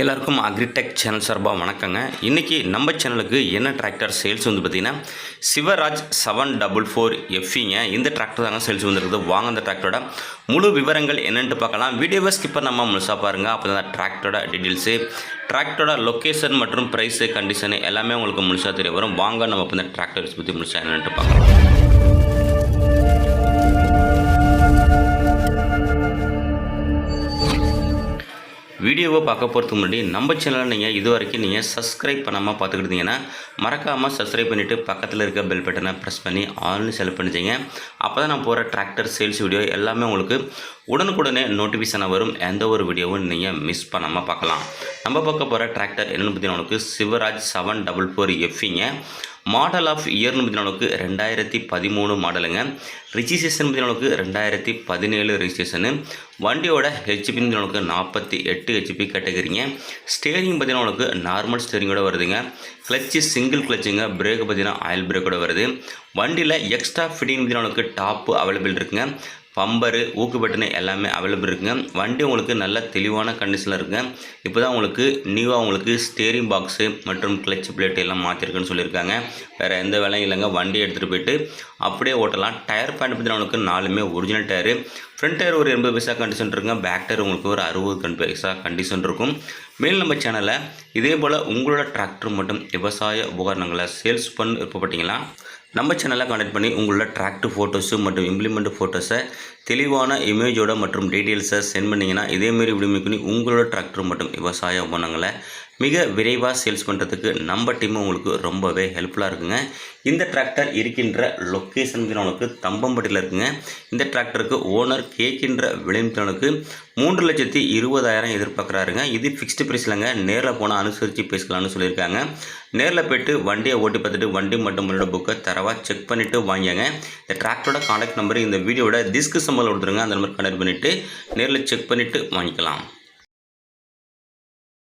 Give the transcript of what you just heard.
எல்லாருக்கும் agritech channel சார்பாக வணக்கங்க. இன்றைக்கி நம்ம சேனலுக்கு என்ன டிராக்டர் சேல்ஸ் வந்து பார்த்திங்கன்னா சிவராஜ் செவன் டபுள் ஃபோர் எஃப்இங்க இந்த டிராக்டர் தாங்க சேல்ஸ் வந்துருக்குது. வாங்க அந்த டிராக்டரோட முழு விவரங்கள் என்னென்ட்டு பார்க்கலாம். வீடியோவை ஸ்கிப்பர் நம்ம முழுசாக பாருங்கள் அப்போ தான் டிராக்டரோட டீட்டெயில்ஸு டிராக்டரோட லொக்கேஷன் மற்றும் ப்ரைஸு கண்டிஷனு எல்லாமே உங்களுக்கு முழுசாக தெரிய வரும். வாங்க நம்ம இப்போ இந்த டிராக்டர்ஸ் பற்றி முழுசாக என்னென்ட்டு பார்க்கலாம். வீடியோவை பார்க்க போகிறதுக்கு முன்னாடி நம்ம சேனலை நீங்கள் இது வரைக்கும் நீங்கள் சப்ஸ்கிரைப் பண்ணாமல் பார்த்துக்கிட்டீங்கன்னா மறக்காமல் சப்ஸ்கிரைப் பண்ணிவிட்டு பக்கத்தில் இருக்க பெல் பட்டனை ப்ரெஸ் பண்ணி ஆல்னு செலக்ட் பண்ணிச்சிங்க அப்போ தான் நான் போகிற டிராக்டர் சேல்ஸ் வீடியோ எல்லாமே உங்களுக்கு உடனுக்குடனே நோட்டிஃபிகேஷனாக வரும். எந்த ஒரு வீடியோவும் நீங்கள் மிஸ் பண்ணாமல் பார்க்கலாம். நம்ம பார்க்க போகிற டிராக்டர் என்னென்னு பார்த்தீங்கன்னா உனக்கு சிவராஜ் செவன் டபுள் ஃபோர் எஃப்இங்க மாடல் ஆஃப் இயர்னு பார்த்தீங்கன்னா ரெண்டாயிரத்தி பதிமூணு மாடலுங்க ரிஜிஸ்ட்ரேஷன் பார்த்தீங்கன்னா ரெண்டாயிரத்தி பதினேழு ரிஜிஸ்ட்ரேஷனு வண்டியோட ஹெச்பி உங்களுக்கு நாற்பத்தி எட்டு ஹெச்பி கேட்டகிரிங்க ஸ்டேரிங் பார்த்தீங்கன்னா உங்களுக்கு நார்மல் ஸ்டேரிங்கோட வருதுங்க. கிளச்சு சிங்கிள் கிளச்சுங்க பிரேக் பார்த்தீங்கன்னா ஆயில் பிரேக்கோட வருது. வண்டியில் எக்ஸ்ட்ரா ஃபிட்டிங் பார்த்தீங்கன்னா உங்களுக்கு டாப்பு அவைலபிள் இருக்குங்க. பம்பரு ஊக்கு பட்டனு எல்லாமே அவைலபிள் இருக்குங்க. வண்டி உங்களுக்கு நல்ல தெளிவான கண்டிஷனில் இருக்குங்க. இப்போ தான் உங்களுக்கு நியூவாக உங்களுக்கு ஸ்டேரிங் பாக்ஸு மற்றும் கிளச் பிளேட் எல்லாம் மாற்றிருக்குன்னு சொல்லியிருக்காங்க. வேறு எந்த வேலையும் இல்லைங்க. வண்டி எடுத்துகிட்டு போயிட்டு அப்படியே ஓட்டலாம். டயர் பேண்ட் பற்றி நாலுமே ஒரிஜினல் டயரு. ஃப்ரண்ட் டயர் ஒரு எண்பது பைசா கண்டிஷன் இருக்குங்க. பேக் டயர் உங்களுக்கு ஒரு அறுபது கண் பைசா கண்டிஷன் இருக்கும். மேல் நம்ம சேனலில் இதே போல் உங்களோட டிராக்டர் மற்றும் விவசாய உபகரணங்களை சேல்ஸ் பண்ண விருப்பப்பட்டீங்களா நம்ம சேனலை கான்டெக்ட் பண்ணி உங்களோட டிராக்டர் ஃபோட்டோஸு மற்றும் இம்ப்ளிமெண்ட் ஃபோட்டோஸை தெளிவான இமேஜோட மற்றும் டீட்டெயில்ஸை சென்ட் பண்ணிங்கன்னா இதேமாரி வீடியோ உங்களோட டிராக்டர் மற்றும் விவசாய உபகரணங்களை மிக விரைவாக சேல்ஸ் பண்ணுறதுக்கு நம்ம டீம் உங்களுக்கு ரொம்பவே ஹெல்ப்ஃபுல்லாக இருக்குங்க. இந்த டிராக்டர் இருக்கின்ற லொக்கேஷன் உங்களுக்கு தம்பம்பட்டியில் இருக்குங்க. இந்த டிராக்டருக்கு ஓனர் கேட்கின்ற விளைநிலனுக்கு மூன்று லட்சத்தி இருபதாயிரம் எதிர்பார்க்குறாருங்க. இது ஃபிக்ஸ்டு ப்ரைஸ்லங்க நேரில் போனால் அனுசரித்து பேசலாம்னு சொல்லியிருக்காங்க. நேரில் போய்ட்டு வண்டியை ஓட்டி பார்த்துட்டு வண்டி மட்டும் முன்னோட புக்கை தரவாக செக் பண்ணிவிட்டு வாங்கியாங்க இந்த டிராக்டரோட காண்டாக்ட் நம்பர் இந்த வீடியோட சம்பளம் கொடுத்துருங்க. அந்த நம்பர் கனெக்ட் பண்ணிவிட்டு நேரில் செக் பண்ணிவிட்டு வாங்கிக்கலாம்.